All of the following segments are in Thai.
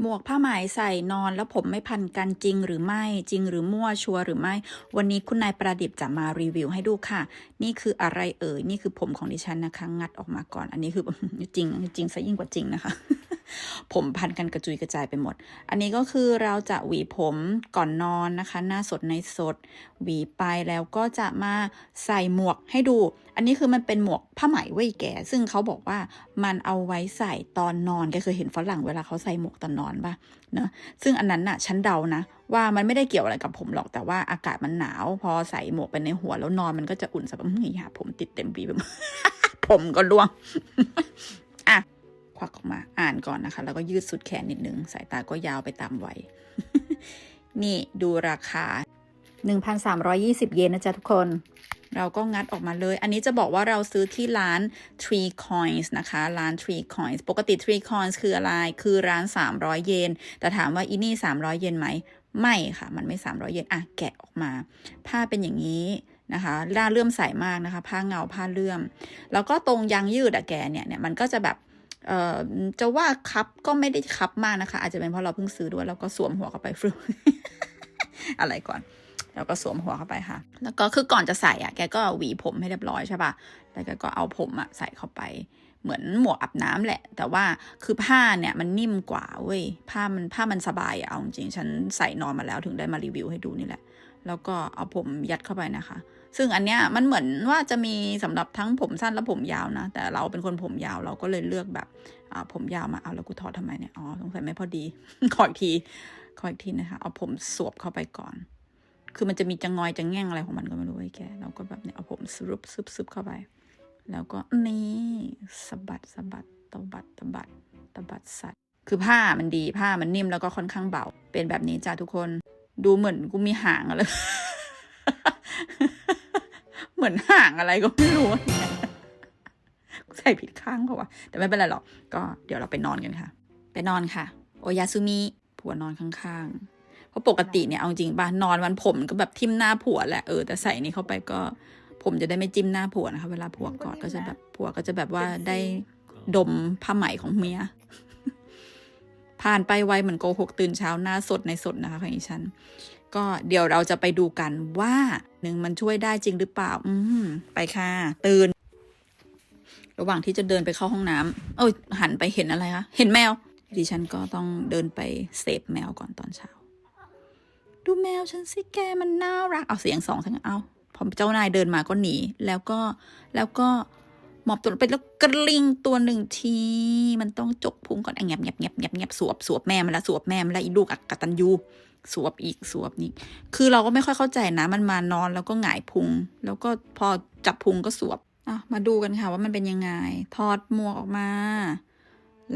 หมวกผ้าไหมใส่นอนแล้วผมไม่พันกันจริงหรือไม่จริงหรือมั่วชัวร์หรือไม่ วันนี้คุณนายประดิษฐ์จะมารีวิวให้ดูค่ะ นี่คืออะไรเอ่ยนี่คือผมของดิฉันนะคะ งัดออกมาก่อน อันนี้คือจริงจริงซะยิ่งกว่าจริงนะคะ ผมพันกันกระจุยกระจายไปหมด อันนี้ก็คือเราจะหวีผมก่อนนอนนะคะ หน้าสดในสด หวีไปแล้วก็จะมาใส่หมวกให้ดู อันนี้คือมันเป็นหมวกผ้าไหมเว้ยแกซึ่งเขาบอกว่ามันเอาไว้ใส่ตอนนอนแกเคยเห็นฝรั่งเวลาเขาใส่หมวกตอนนอนปะเนอะซึ่งอันนั้นน่ะฉันเดานะ ว่ามันไม่ได้เกี่ยวอะไรกับผมหรอกแต่ว่าอากาศมันหนาว พอใส่หมวกไปในหัวแล้วนอนมันก็จะอุ่นสบายเฮ้ยาผมติดเต็มปีไปหมดผมก็ร่วง ก่อนนะคะ แล้วก็ยืดสุดแขนนิดนึง สายตาก็ยาวไปตามวัย นี่ดูราคา 1,320 เยนนะจ๊ะทุกคน เราก็งัดออกมาเลย อันนี้จะบอกว่าเราซื้อที่ร้าน Tree Coins นะคะ ร้าน Tree Coins ปกติ Tree Coins คืออะไร คือร้าน 300 เยน แต่ถามว่าอีนี่ 300 เยนไหม ไม่ค่ะ มันไม่ 300 เยน อะ แกะออกมา ผ้าเป็นอย่างนี้นะคะล่าเลื่อมใสมากนะคะ ผ้าเงาผ้าเลื่อม แล้วก็ตรงยางยืดอะแกเนี่ยเนี่ยมันก็จะแบบ เอ่อจะว่าคับก็ไม่ได้คับมากนะคะ อาจจะเป็นเพราะเราเพิ่งซื้อด้วยแล้วก็สวมหัวเข้าไปฟึอะไรก่อน แล้วก็สวมหัวเข้าไปค่ะ แล้วก็คือก่อนจะใส่อะแกก็หวีผมให้เรียบร้อยใช่ปะแล้วแกก็เอาผมอะใส่เข้าไปเหมือนหมวกอาบน้ำแหละ แต่ว่าคือผ้าเนี่ยมันนิ่มกว่าเว้ยผ้ามันผ้ามันสบายอะเอาจริงฉันใส่นอนมาแล้วถึงได้มารีวิวให้ดูนี่แหละ แล้วก็เอาผมยัดเข้าไปนะคะ ซึ่งอันเนี้ยมันเหมือนว่าจะมีสำหรับทั้งผมสั้นและผมยาวนะ แต่เราเป็นคนผมยาวเราก็เลยเลือกแบบผมยาวมาเอาแล้วกูถอดทำไมเนี่ยอ๋อสงสัยไม่พอดีขออีกทีขออีกทีนะคะ เอาผมสวบเข้าไปก่อน คือมันจะมีจะงงอยจะแง่งอะไรของมันก็ไม่รู้ไอ้แกเราก็แบบเนี่ยเอาผมสรุปซึบซึบเข้าไป แล้วก็นี่สะบัดสะบัดตะบัดตะบัดตะบัดสัตว์ คือผ้ามันดีผ้ามันนิ่มแล้วก็ค่อนข้างเบา เป็นแบบนี้จ้าทุกคน ดูเหมือนกูมีหางอะไร เหมือนห่างอะไรก็ไม่รู้เนี่ยใส่ผิดข้างเขาวะแต่ไม่เป็นไรหรอก ก็เดี๋ยวเราไปนอนกันค่ะ ไปนอนค่ะ โอยาซุมิผัวนอนข้างๆ เพราะปกติเนี่ยเอาจริงป่ะนอนวันผมก็แบบทิ่มหน้าผัวแหละเออแต่ใส่นี่เข้าไปก็ ผมจะได้ไม่จิ้มหน้าผัวนะคะ เวลาผัวกอดก็จะแบบผัวก็จะแบบว่าได้ดมผ้าไหมของเมียผ่านไปไวเหมือนโกหกตื่นเช้าหน้าสดในสดนะคะของอีฉันก็เดี๋ยวเราจะไปดูกันว่าหนึ่งมันช่วยได้จริงหรือเปล่า อืมไปค่ะ ตื่น ระหว่างที่จะเดินไปเข้าห้องน้ำเอ้ยหันไปเห็นอะไรคะเห็นแมวดิฉันก็ต้องเดินไปเซฟแมวก่อนตอนเช้า ดูแมวฉันสิแกมันน่ารักเอาเสียงสองทั้งเอาพอเจ้านายเดินมาก็หนี แล้วก็แล้วก็หมอบตัวไปแล้วกระลิงตัวหนึ่งทีมันต้องจกพุงก่อนอะแงบแงบแงบแงบแงบสวบสวบแม่มันละสวบแม่มันละอีลูกอักตันยูสวบอีกสวบนี่คือเราก็ไม่ค่อยเข้าใจนะ มันมานอนแล้วก็หงายพุง แล้วก็พอจับพุงก็สวบอะมาดูกันค่ะว่ามันเป็นยังไง ถอดหมวกออกมา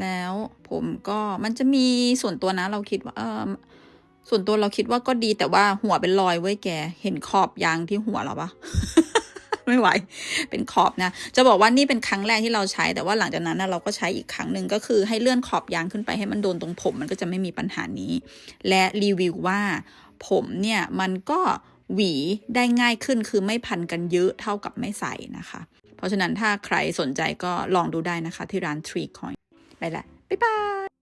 แล้วผมก็มันจะมีส่วนตัวนะ เราคิดว่าเออ ส่วนตัวเราคิดว่าก็ดีแต่ว่าหัวเป็นรอยเว้แก เห็นขอบยางที่หัวเราปะไม่ไหว เป็นขอบนะ จะบอกว่านี่เป็นครั้งแรกที่เราใช้ แต่ว่าหลังจากนั้นนะเราก็ใช้อีกครั้งหนึ่งก็คือให้เลื่อนขอบยางขึ้นไปให้มันโดนตรงผม มันก็จะไม่มีปัญหานี้ และรีวิวว่าผมเนี่ยมันก็หวีได้ง่ายขึ้นคือไม่พันกันเยอะเท่ากับไม่ใส่นะคะ เพราะฉะนั้นถ้าใครสนใจก็ลองดูได้นะคะที่ร้าน Tree Coin ไปละ บ๊ายบาย